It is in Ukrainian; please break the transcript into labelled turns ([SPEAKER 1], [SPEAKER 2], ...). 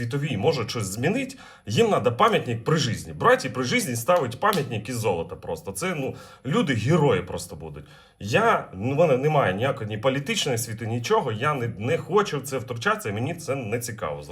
[SPEAKER 1] світовій можуть щось змінити, їм треба пам'ятник при житті. Браті при житті ставить пам'ятник із золота просто. Це ну, люди герої просто будуть. Я, ну, в мене немає ніякої ні політичної світи, нічого. Я не, не хочу в це втручатися, мені це не цікаво.